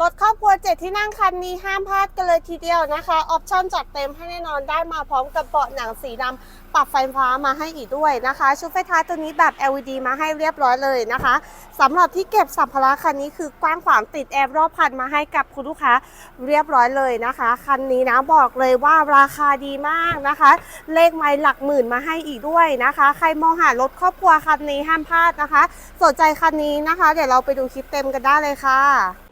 รถครอบครัวเจ็ดที่นั่งคันนี้ห้ามพลาดกันเลยทีเดียวนะคะ ออปชั่นจัดเต็มให้แน่นอนได้มาพร้อมกับเบาะหนังสีดำปรับไฟฟ้ามาให้อีกด้วยนะคะ ชุดไฟท้ายตัวนี้แบบ LED มาให้เรียบร้อยเลยนะคะสำหรับที่เก็บสัมภาระคันนี้คือกว้างขวางติดแอร์รอบคันมาให้กับคุณลูกค้าเรียบร้อยเลยนะคะ คันนี้นะบอกเลยว่าราคาดีมากนะคะ เลขไม้หลักหมื่นมาให้อีกด้วยนะคะ ใครมองหารถครอบครัวคันนี้ห้ามพลาดนะคะ สนใจคันนี้นะคะ เดี๋ยวเราไปดูคลิปเต็มกันได้เลยค่ะ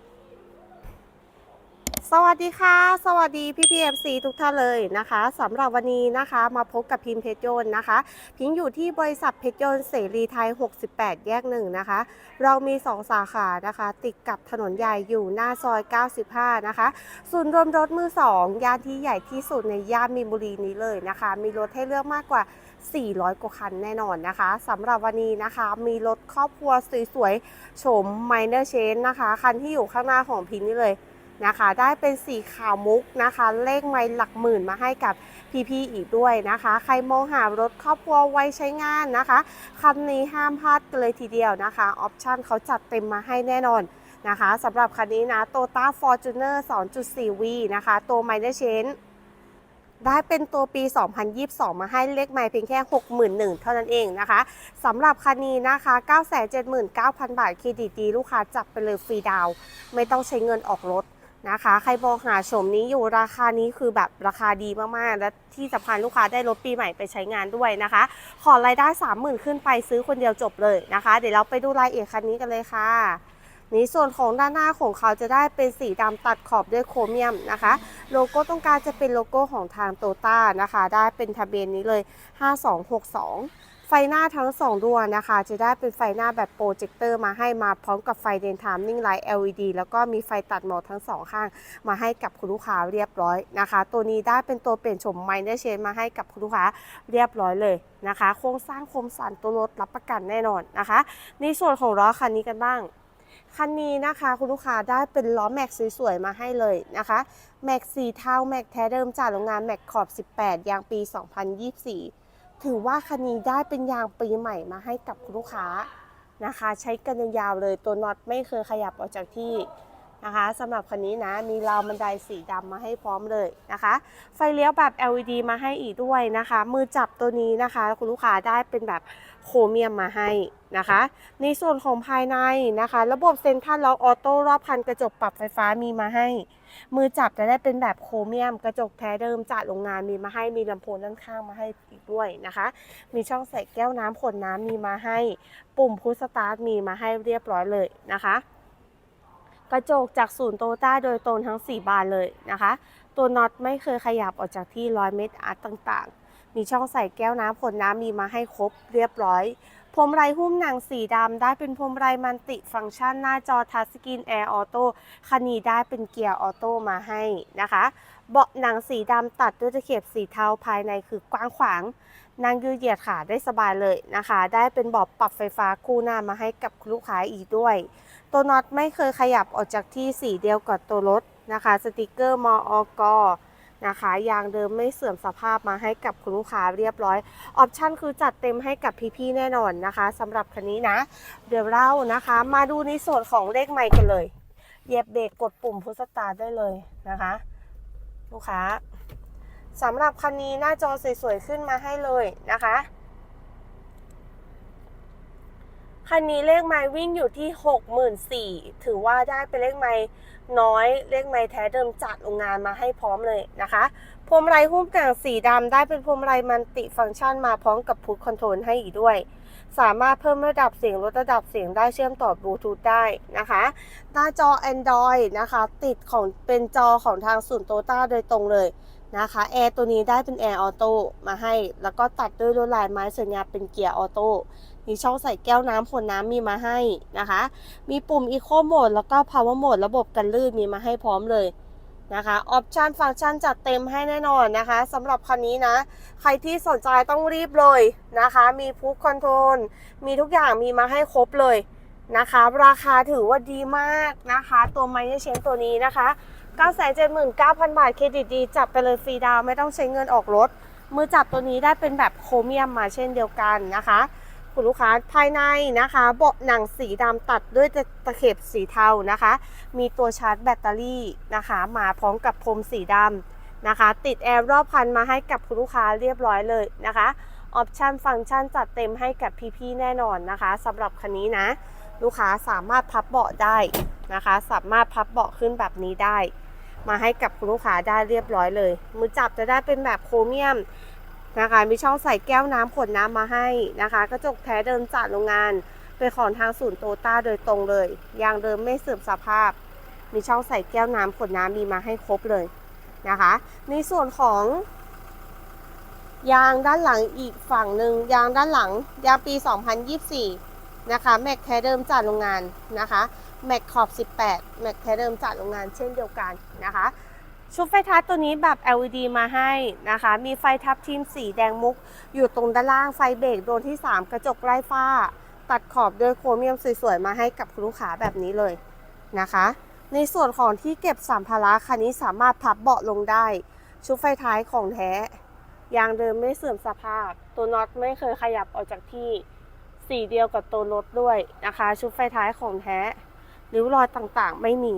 สวัสดีค่ะ สวัสดีพี่พีเอฟซีทุกท่านเลยนะคะสำหรับวันนี้นะคะมาพบกับพิมพ์เพชรยนต์นะคะ พิงอยู่ที่บริษัทเพชรยนต์เสรีไทย 68 แยกหนึ่งนะคะ เรามี 2 สาขานะคะ ติดกับถนนใหญ่อยู่หน้าซอย 95 นะคะศูนย์รวมรถมือ 2 ย่านที่ใหญ่ที่สุดในย่านมีนบุรีนี้เลยนะคะ มีรถให้เลือกมากกว่า 400 กว่าคันแน่นอนนะคะสำหรับวันนี้นะคะ มีรถครอบครัวสวยๆโฉม Minor Change นะคะคันที่อยู่ข้างหน้าของพิงนี่เลย นะคะ ได้เป็นสีขาวมุกนะคะ เลขไม่หลักหมื่นมาให้กับพี่ๆอีกด้วยนะคะ ใครมองหารถครอบครัวไว้ใช้งานนะคะคันนี้ห้ามพลาดกันเลยทีเดียวนะคะออปชั่นเขาจัดเต็มมาให้แน่นอนนะคะสำหรับคันนี้นะ Toyota Fortuner 2.4V นะคะ ตัว Minor Change ได้เป็นตัวปี 2022 มาให้เลขไม่เพียงแค่ 61,000 เท่านั้นเองนะคะสำหรับคันนี้นะคะ 979,000 บาทเครดิตดีลูกค้าจับไปเลยฟรีดาว ไม่ต้องใช้เงินออกรถ นะคะ ใครมองหาชมนี้อยู่ราคานี้คือแบบราคาดีมากๆ และที่สำคัญลูกค้าได้รถปีใหม่ไปใช้งานด้วยนะคะ ขอรายได้ 30,000 ขึ้นไปซื้อคนเดียวจบเลยนะคะ เดี๋ยวเราไปดูรายละเอียดคันนี้กันเลยค่ะนี่ส่วนของด้านหน้าของเขาจะได้เป็นสีดำตัดขอบด้วยโครเมียมนะคะ โลโก้ตรงกลางจะเป็นโลโก้ของทางโตต้านะคะ ได้เป็นทะเบียนนี้เลย 5262 ไฟหน้าทั้ง 2 ดวงนะคะ จะได้เป็นไฟหน้าแบบโปรเจคเตอร์มาให้มาพร้อมกับไฟเดนทามิ่งไลท์ LED แล้วก็มีไฟตัดหมดทั้งสองข้าง มาให้กับคุณลูกค้าเรียบร้อยนะคะ ตัวนี้ได้เป็นตัวเปลี่ยนโฉมไมเนอร์เชนมาให้กับคุณลูกค้าเรียบร้อยเลยนะคะ โครงสร้างคมสันตัวรถรับประกันแน่นอนนะคะ ในส่วนของล้อคันนี้กันบ้างคันนี้นะคะคุณลูกค้าได้เป็นล้อแม็กสวยๆมาให้เลยนะคะแม็กสีเทาแม็กแท้เดิมจากโรงงานแม็กขอบ 18 ยางปี 2024 ถือว่าคันนี้ได้เป็นยางปีใหม่มาให้กับคุณลูกค้านะคะ ใช้กันยาวๆเลยตัวน็อตไม่เคยขยับออกจากที่นะคะสำหรับคันนี้นะมีราวบันไดสีดำมาให้พร้อมเลยนะคะ ไฟเลี้ยวแบบ LED มาให้อีกด้วยนะคะ มือจับตัวนี้นะคะ คุณลูกค้าได้เป็นแบบโครเมียมมาให้นะคะ ในส่วนของภายในนะคะ ระบบเซ็นทรัลล็อกออโต้รอบคันกระจกปรับไฟฟ้ามีมาให้ มือจับจะได้เป็นแบบโครเมียม กระจกแท้เดิมจากโรงงานมีมาให้มีลำโพงด้านข้างมาให้อีกด้วยนะคะ มีช่องใส่แก้วน้ำขวดน้ำมีมาให้ ปุ่มพุชสตาร์ทมีมาให้เรียบร้อยเลยนะคะ กระจกจากศูนย์โตต้าโดยตรงทั้ง 4 บานเลยนะคะ ตัวน็อตไม่เคยขยับออกจากที่ร้อยเมตรอาร์ตต่างๆ มีช่องใส่แก้วน้ำขวดน้ำมีมาให้ครบเรียบร้อย รมไรหุ้มหนังสีดำได้เป็นพรมไรมันติฟังก์ชันหน้าจอทัชสกรีนแอร์ออโต้คันนี้ได้เป็นเกียร์ออโต้มาให้นะคะ เบาะหนังสีดำตัดด้วยตะเข็บสีเทาภายในคือกว้างขวางนั่งยืดเหยียดขาได้สบายเลยนะคะ ได้เป็นเบาะปรับไฟฟ้าคู่หน้ามาให้กับลูกค้าอีกด้วย ตัวน็อตไม่เคยขยับออกจากที่สีเดียวกับตัวรถนะคะ สติกเกอร์มอก นะคะ ยางเดิมไม่เสื่อมสภาพมาให้กับคุณลูกค้าเรียบร้อย ออปชั่นคือจัดเต็มให้กับพี่ๆแน่นอนนะคะสำหรับคันนี้นะ เดี๋ยวเรานะคะ มาดูในส่วนของเลขไมค์กันเลยเหยียบเบรกกดปุ่มพุสตาร์ได้เลยนะคะ ลูกค้าสำหรับคันนี้หน้าจอสวยๆขึ้นมาให้เลยนะคะคันนี้เลขไม้วิ่งอยู่ที่ 64,000ถือว่าได้เป็นเลขไม้ น้อยเลขไม้แท้เดิมจากโรงงานมาให้พร้อมเลยนะคะพวงมาลัยหุ้มแต่งสีดำได้เป็นพวงมาลัยมันติฟังก์ชันมาพร้อมกับพุทคอนโทรลให้อีกด้วย สามารถเพิ่มระดับเสียงลดระดับเสียงได้เชื่อมต่อบลูทูธได้นะคะ หน้าจอ Android นะคะ ติดของเป็นจอของทางศูนย์โตต้าโดยตรงเลยนะคะแอร์ตัวนี้ได้เป็นแอร์ออโต้มาให้ แล้วก็ตัดด้วยลวดลายไม้สวยงาเป็นเกียร์ออโต้ มีช่องใส่แก้วน้ำขวดน้ำมีมาให้นะคะ มีปุ่ม Eco Mode แล้วก็ Power Mode ระบบกันลื่นมีมาให้พร้อมเลยนะคะ ออปชันฟังก์ชันจัดเต็มให้แน่นอนนะคะสำหรับคันนี้นะ ใครที่สนใจต้องรีบเลยนะคะ มีพุ c คอนโทรล มีทุกอย่างมีมาให้ครบเลยนะคะ ราคาถือว่าดีมากนะคะ ตัวไมเนเชนตัวนี้นะคะ979,000 บาท เครดิตดี จับไปเลยฟรีดาวไม่ต้องใช้เงินออกรถ มือจับตัวนี้ได้เป็นแบบโครเมียมมาเช่นเดียวกันนะคะ คุณลูกค้าภายในนะคะเบาะหนังสีดำตัดด้วยตะเข็บสีเทานะคะ มีตัวชาร์จแบตเตอรี่นะคะ มาพร้อมกับพรมสีดำนะคะ ติดแอร์รอบคันมาให้กับคุณลูกค้าเรียบร้อยเลยนะคะออปชันฟังก์ชันจัดเต็มให้กับพี่ๆแน่นอนนะคะสำหรับคันนี้นะ ลูกค้าสามารถพับเบาะได้นะคะ สามารถพับเบาะขึ้นแบบนี้ได้ มาให้กับคุณลูกค้าได้เรียบร้อยเลย มือจับจะได้เป็นแบบโครเมียม นะคะ มีช่องใส่แก้วน้ำขวดน้ำมาให้นะคะ กระจกแท้เดิมจากโรงงานเป็นของทางศูนย์โตต้าโดยตรงเลยยางเดิมไม่เสื่อมสภาพ มีช่องใส่แก้วน้ำขวดน้ำมีมาให้ครบเลยนะคะ ในส่วนของยางด้านหลังอีกฝั่งหนึ่งยางด้านหลังยางปี 2024 นะคะแม็กแท้เดิมจากโรงงานนะคะแม็กขอบ 18แม็กแท้เดิมจากโรงงานเช่นเดียวกันนะคะ ชุดไฟท้ายตัวนี้แบบ LED มาให้นะคะ มีไฟทับทิมสีแดงมุก อยู่ตรงด้านล่างไฟเบรกโดนที่ 3 กระจกไร้ฝ้า ตัดขอบด้วยโครเมียมสวยๆ มาให้กับคุณลูกค้าแบบนี้เลยนะคะ ในส่วนของที่เก็บสัมภาระคันนี้สามารถพับเบาะลงได้ ชุดไฟท้ายของแท้ ยางเดิมไม่เสื่อมสภาพ ตัวน็อตไม่เคยขยับออกจากที่สีเดียวกับตัวรถด้วยนะคะ ชุดไฟท้ายของแท้ริ้วรอยต่างๆ ไม่มี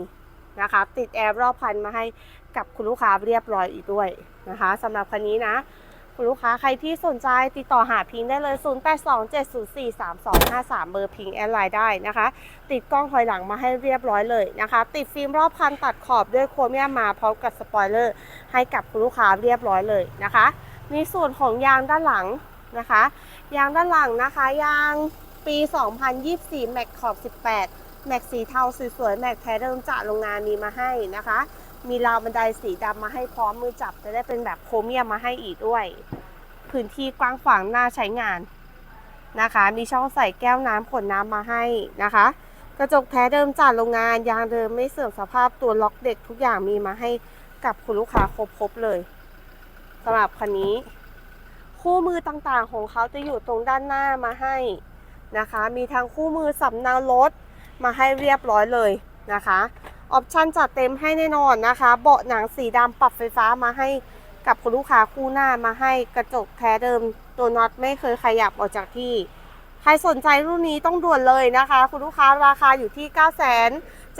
นะคะ ติดแอร์รอบคันมาให้ กับคุณลูกค้าเรียบร้อยอีกด้วยนะคะสำหรับคันนี้นะ คุณลูกค้าใครที่สนใจติดต่อหาพิงได้เลย 0827043253 เบอร์พิงแอดไลน์ได้นะคะ ติดกล้องถอยหลังมาให้เรียบร้อยเลยนะคะ ติดฟิล์มรอบคันตัดขอบด้วยโครเมียมมาพร้อมกับสปอยเลอร์ ให้กับคุณลูกค้าเรียบร้อยเลยนะคะในส่วนของยางด้านหลังนะคะ ยางด้านหลังนะคะยางปี 2024 แม็กขอบ 18 แม็กสีเทาสวยๆ แม็กแท้เดิมจากโรงงานมีมาให้นะคะ มีราวบันไดสีดำมาให้พร้อมมือจับจะได้เป็นแบบโครเมียมมาให้อีกด้วย พื้นที่กว้างขวางน่าใช้งานนะคะ มีช่องใส่แก้วน้ำขวดน้ำมาให้นะคะ กระจกแท้เดิมจากโรงงานยางเดิมไม่เสื่อมสภาพตัวล็อกเด็กทุกอย่างมีมาให้กับคุณลูกค้าครบๆเลยสำหรับคันนี้ คู่มือต่างๆของเขาจะอยู่ตรงด้านหน้ามาให้นะคะ มีทั้งคู่มือสำเนารถมาให้เรียบร้อยเลยนะคะ ออปชันจัดเต็มให้แน่นอนนะคะ เบาะหนังสีดำปรับไฟฟ้ามาให้กับคุณลูกค้าคู่หน้ามาให้กระจกแท้เดิมตัวน็อตไม่เคยขยับออกจากที่ ใครสนใจรุ่นนี้ต้องด่วนเลยนะคะ คุณลูกค้าราคาอยู่ที่ 9 7 9 0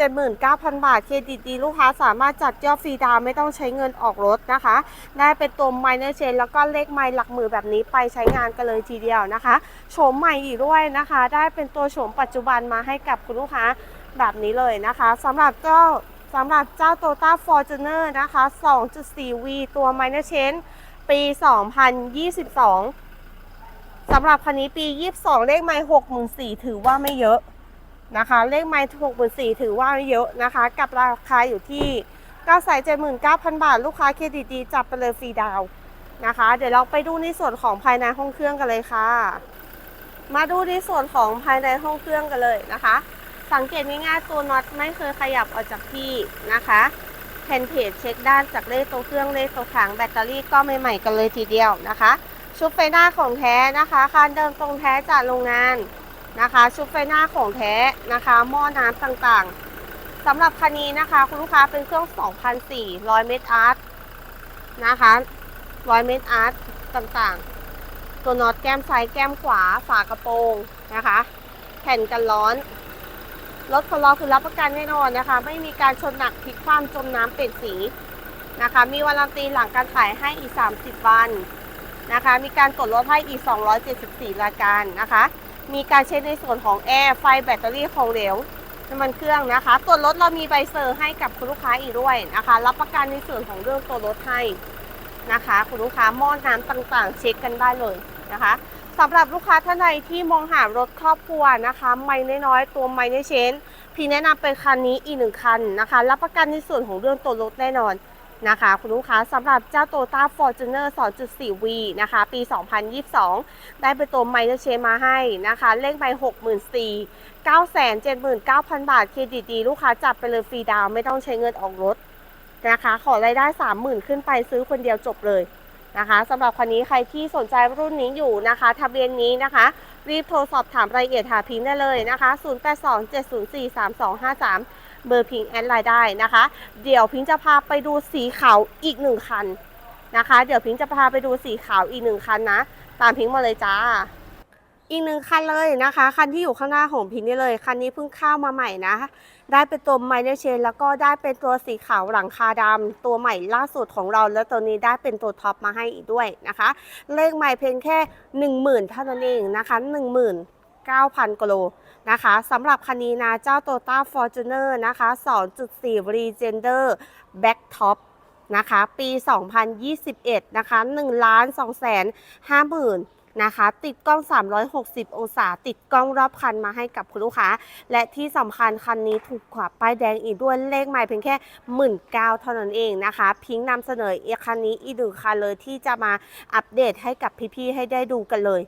0 0 บาท เครดิตดีลูกค้าสามารถจัดยอดฟรีดาวไม่ต้องใช้เงินออกรถนะคะ ได้เป็นตัวไมเนอร์เชนแล้วก็เลขไมล์หลักหมื่นแบบนี้ไปใช้งานกันเลยทีเดียวนะคะโฉมใหม่อีกด้วยนะคะ ได้เป็นตัวโฉมปัจจุบันมาให้กับคุณลูกค้า แบบนี้เลยนะคะสำหรับเจ้าสำหรับเจ้า Toyota Fortuner นะคะ 2.4V ตัว Minor Change ปี 2022 สำหรับคันนี้ปี 22 เลขไมล์64,000 ถือว่าไม่เยอะนะคะ เลขไมล์64,000 ถือว่าไม่เยอะนะคะ กับราคาอยู่ที่979,000 บาท ลูกค้าเครดิตดีจับไปเลยฟรีดาวนะคะ เดี๋ยวเราไปดูในส่วนของภายในห้องเครื่องกันเลยค่ะ มาดูในส่วนของภายในห้องเครื่องกันเลยนะคะ สังเกตง่ายๆตัวน็อตไม่เคยขยับออกจากที่นะคะแผ่นเพจเช็คด้านจากเลขตัวเครื่องเลขตัวถังแบตเตอรี่ก็ใหม่ๆกันเลยทีเดียวนะคะ ชุดไฟหน้าของแท้นะคะคันเดิมตรงแท้จากโรงงานนะคะ ชุดไฟหน้าของแท้นะคะหม้อน้ำต่างๆสำหรับคันนี้นะคะ คุณลูกค้าเป็นเครื่อง 2,400 เมตรอาร์ตนะคะ100 เมตรอาร์ตต่างๆ ตัวน็อตแก้มซ้ายแก้มขวาฝากระโปรงนะคะ แผ่นกันร้อน รถของเราคือรับประกันแน่นอนนะคะ ไม่มีการชนหนักพลิกคว่ำจมน้ำเป็นสีนะคะ มีวารันตีหลังการขายให้อีก 30 วันนะคะ มีการตรวจรถให้อีก 274 รายการนะคะ มีการเช็คในส่วนของแอร์ไฟแบตเตอรี่ของเหลวน้ำมันเครื่องนะคะตรวจรถเรามีใบเซอร์ให้กับคุณลูกค้าอีกด้วยนะคะ รับประกันในส่วนของเรื่องตัวรถให้นะคะ คุณลูกค้าหม้อน้ำต่างๆ เช็คกันได้เลยนะคะ สำหรับลูกค้าท่านใดที่มองหารถครอบครัวนะคะ ไม่น้อยๆตัวไม่ได้เชนพี่แนะนำเป็นคันนี้อีกหนึ่งคันนะคะ รับประกันในส่วนของเรื่องตัวรถแน่นอนนะคะ คุณลูกค้าสำหรับเจ้าโตต้าฟอร์จูเนอร์ 2.4V นะคะ ปี 2022 ได้เป็นตัวไมเนอร์เชนมาให้นะคะ เลขใบ64,000 979,000 บาท เครดิตดี ลูกค้าจับไปเลยฟรีดาวไม่ต้องใช้เงินออกรถนะคะ ขอรายได้ 30,000 ขึ้นไปซื้อคนเดียวจบเลย นะคะสำหรับคันนี้ใครที่สนใจรุ่นนี้อยู่นะคะ ทะเบียนนี้นะคะ รีบโทรสอบถามรายละเอียดหาพิงได้เลยนะคะ 0827043253 เบอร์พิงแอดไลน์ได้นะคะ เดี๋ยวพิงจะพาไปดูสีขาวอีกหนึ่งคันนะคะ เดี๋ยวพิงจะพาไปดูสีขาวอีกหนึ่งคันนะ ตามพิงมาเลยจ้า อีกหนึ่งคันเลยนะคะ คันที่อยู่ข้างหน้าของพิงนี่เลย คันนี้เพิ่งเข้ามาใหม่นะ ได้เป็นตัวไมเนเชนแล้วก็ได้เป็นตัวสีขาวหลังคาดำตัวใหม่ล่าสุดของเรา แล้วตัวนี้ได้เป็นตัวท็อปมาให้อีกด้วยนะคะ เลขใหม่เพียงแค่ 10,000เท่านั้นเองนะคะ19,000กิโลนะคะสำหรับคันนี้นะ เจ้า Toyota Fortuner นะคะ 2.4 Regender Back Top นะคะ ปี 2021 นะคะ1ล้าน2แสน5หมื่ นะคะ ติดกล้อง 360 องศา ติดกล้องรอบคันมาให้กับคุณลูกค้า และที่สำคัญคันนี้ถูกกว่าป้ายแดงอีกด้วยเลขใหม่เพียงแค่19,000เท่านั้นเองนะคะ พิงค์นำเสนออีกคันนี้อีกหนึ่งคันเลยที่จะมาอัปเดตให้กับพี่ๆให้ได้ดูกันเลย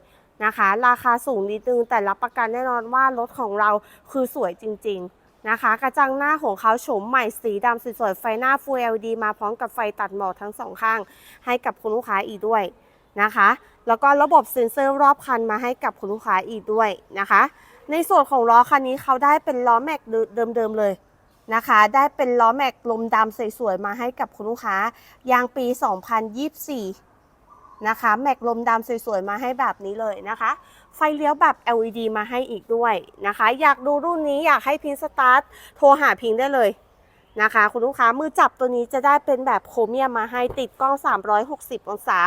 นะคะ ราคาสูงนิดนึงแต่รับประกันแน่นอนว่ารถของเราคือสวยจริงๆนะคะ กระจังหน้าของเขาโฉมใหม่สีดำสวยๆไฟหน้า Full LED มาพร้อมกับไฟตัดหมอกทั้งสองข้าง ให้กับคุณลูกค้าอีกด้วยนะคะ แล้วก็ระบบเซ็นเซอร์รอบคันมาให้กับคุณลูกค้าอีกด้วยนะคะ ในส่วนของล้อคันนี้เขาได้เป็นล้อแม็กเดิมๆเลยนะคะ ได้เป็นล้อแม็กลมดำสวยๆมาให้กับคุณลูกค้ายางปี 2024 นะคะ แม็กลมดำสวยๆมาให้แบบนี้เลยนะคะ ไฟเลี้ยวแบบ LED มาให้อีกด้วยนะคะ อยากดูรุ่นนี้อยากให้พิงสตาร์ทโทรหาพิงได้เลย นะคะ คุณลูกค้ามือจับตัวนี้จะได้เป็นแบบโครเมียมมาให้ติดกล้อง 360 องศา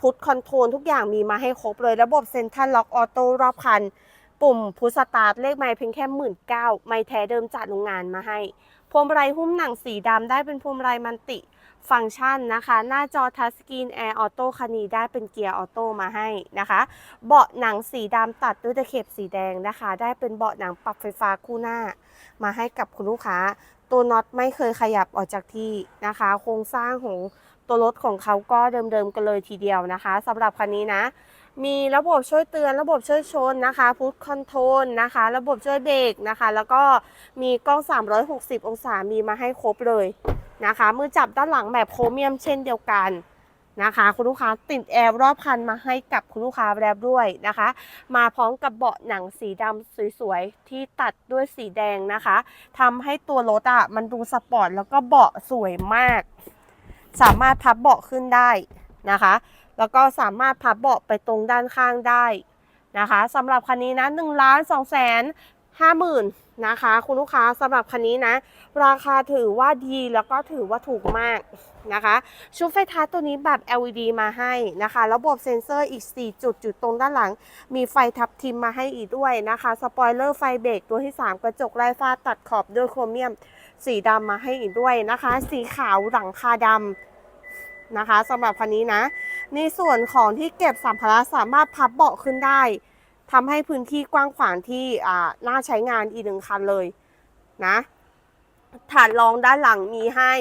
พุทคอนโทรลทุกอย่างมีมาให้ครบเลยระบบเซ็นทรัลล็อกออโต้รอบคัน ปุ่มพุทสตาร์ทเลขไมล์เพียงแค่หมื่นเก้าไม่แท้เดิมจากโรงงานมาให้พวงมาลัยหุ้มหนังสีดำได้เป็นพวงมาลัยมันติฟังก์ชันนะคะ หน้าจอทัชสกรีนแอร์ออโต้คันนี้ได้เป็นเกียร์ออโต้มาให้นะคะ เบาะหนังสีดำตัดด้วยตะเข็บสีแดงนะคะ ได้เป็นเบาะหนังปรับไฟฟ้าคู่หน้า มาให้กับคุณลูกค้า ตัวน็อตไม่เคยขยับออกจากที่นะคะ โครงสร้างของตัวรถของเขาก็เดิมๆกันเลยทีเดียวนะคะสำหรับคันนี้นะ มีระบบช่วยเตือนระบบช่วยชนนะคะพุทคอนโทรลนะคะ ระบบช่วยเบรกนะคะ แล้วก็มีกล้อง 360 องศามีมาให้ครบเลยนะคะ มือจับด้านหลังแบบโครเมียมเช่นเดียวกัน นะคะ คุณลูกค้าติดแอร์รอบคันมาให้กับคุณลูกค้าแล้วด้วยนะคะ มาพร้อมกับเบาะหนังสีดำสวยๆ ที่ตัดด้วยสีแดงนะคะทำให้ตัวรถอะมันดูสปอร์ตแล้วก็เบาะสวยมาก สามารถพับเบาะขึ้นได้นะคะ แล้วก็สามารถพับเบาะไปตรงด้านข้างได้นะคะสำหรับคันนี้นะ1ล้าน2แสนห้าหมื่นนะคะ คุณลูกค้าสำหรับคันนี้นะ ราคาถือว่าดีแล้วก็ถือว่าถูกมาก นะคะ ชุดไฟท้ายตัวนี้แบบ LED มาให้นะคะ ระบบเซ็นเซอร์อีก 4 จุดจุดตรงด้านหลัง มีไฟทับทิมมาให้อีกด้วยนะคะ สปอยเลอร์ไฟเบรกตัวที่ 3 กระจกไร้ฟ้าตัดขอบด้วยโครเมียม สีดำมาให้อีกด้วยนะคะ สีขาวหลังคาดำนะคะสำหรับคันนี้นะ ในส่วนของที่เก็บสัมภาระสามารถพับเบาะขึ้นได้ทำให้พื้นที่กว้างขวางที่น่าใช้งานอีกหนึ่งคันเลยนะฐานรองด้านหลังมีให้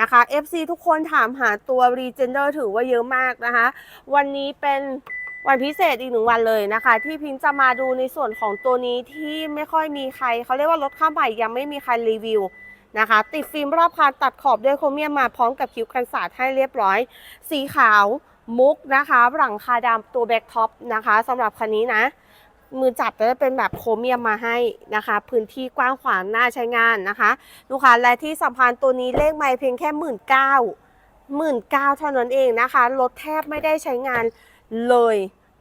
นะคะ FC ทุกคนถามหาตัว Regender ถือว่าเยอะมากนะคะ วันนี้เป็นวันพิเศษอีกหนึ่งวันเลยนะคะ ที่พิงจะมาดูในส่วนของตัวนี้ที่ไม่ค่อยมีใคร เขาเรียกว่ารถข้ามใหม่ยังไม่มีใครรีวิวนะคะ ติดฟิล์มรอบคันตัดขอบด้วยโครเมียมมาพร้อมกับคิ้วกันศาสตร์ให้เรียบร้อย สีขาวมุกนะคะ หลังคาดำตัวแบ็คท็อปนะคะสำหรับคันนี้นะ มือจับจะเป็นแบบโครเมียมมาให้นะคะ พื้นที่กว้างขวางน่าใช้งานนะคะ ลูกค้าและที่สัมพันธ์ตัวนี้เลขไม่เพียงแค่หมื่นเก้าหมื่นเก้าเท่านั้นเองนะคะรถแทบไม่ได้ใช้งานเลย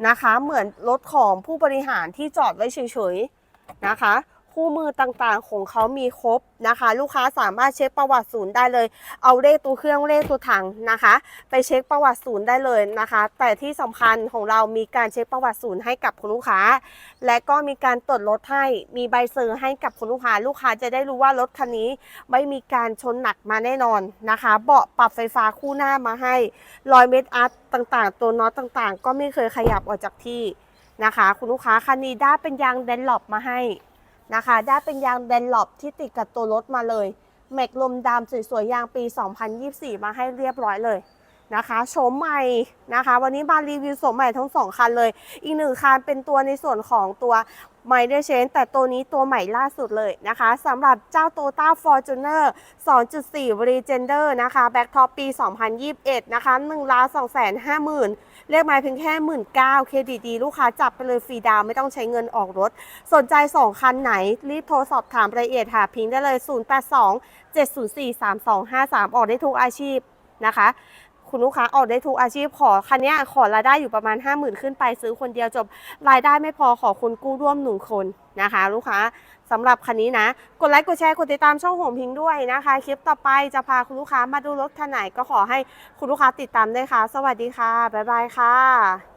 นะคะ เหมือนรถของผู้บริหารที่จอดไว้เฉยๆนะคะ คู่มือต่างๆ ของเขามีครบนะคะ ลูกค้าสามารถเช็คประวัติศูนย์ได้เลย เอาเลขตัวเครื่องเลขตัวถังนะคะ ไปเช็คประวัติศูนย์ได้เลยนะคะ แต่ที่สำคัญของเรามีการเช็คประวัติศูนย์ให้กับคุณลูกค้า และก็มีการตรวจรถให้มีใบเซอร์ให้กับคุณลูกค้า ลูกค้าจะได้รู้ว่ารถคันนี้ไม่มีการชนหนักมาแน่นอนนะคะ เบาะปรับไฟฟ้าคู่หน้ามาให้รอยเม็ดอาร์ตต่างๆ ตัวน็อตต่างๆ ก็ไม่เคยขยับออกจากที่นะคะ คุณลูกค้าคันนี้ได้เป็นยางเดนหลบมาให้ นะคะ ได้เป็นยางเดนหลบที่ติดกับตัวรถมาเลย เมกลมดำสวยๆยางปี 2024 มาให้เรียบร้อยเลย นะคะโฉมใหม่นะคะ วันนี้มารีวิวโฉมใหม่ทั้งสองคันเลย อีกหนึ่งคันเป็นตัวในส่วนของตัวไมเดเชนแต่ตัวนี้ตัวใหม่ล่าสุดเลยนะคะสำหรับเจ้า Toyota Fortuner 2.4 Regender นะคะแบ็คท็อปปี 2021 นะคะ1ล้าน2แสน5หมื่นเรียกมาเพียงแค่ 1 9 0 0เครดิตดีลูกค้าจับไปเลยฟรีดาวไม่ต้องใช้เงินออกรถ สนใจ 2 คันไหน รีบโทรสอบถามรายละเอียดหาพิงได้เลย 082 704 3253 ออกได้ทุกอาชีพนะคะ คุณลูกค้าออกได้ทุกอาชีพขอคันนี้ขอรายได้อยู่ประมาณ 5 0,000 ขึ้นไปซื้อคนเดียวจบ รายได้ไม่พอขอคุณกู้ร่วมหนึ่งคนนะคะ ลูกค้าสำหรับคันนี้นะ กดไลค์กดแชร์กดติดตามช่องโหมพิงด้วยนะคะ คลิปต่อไปจะพาคุณลูกค้ามาดูรถคันไหนก็ขอให้คุณลูกค้าติดตามด้วยค่ะ สวัสดีค่ะบ๊ายบายค่ะ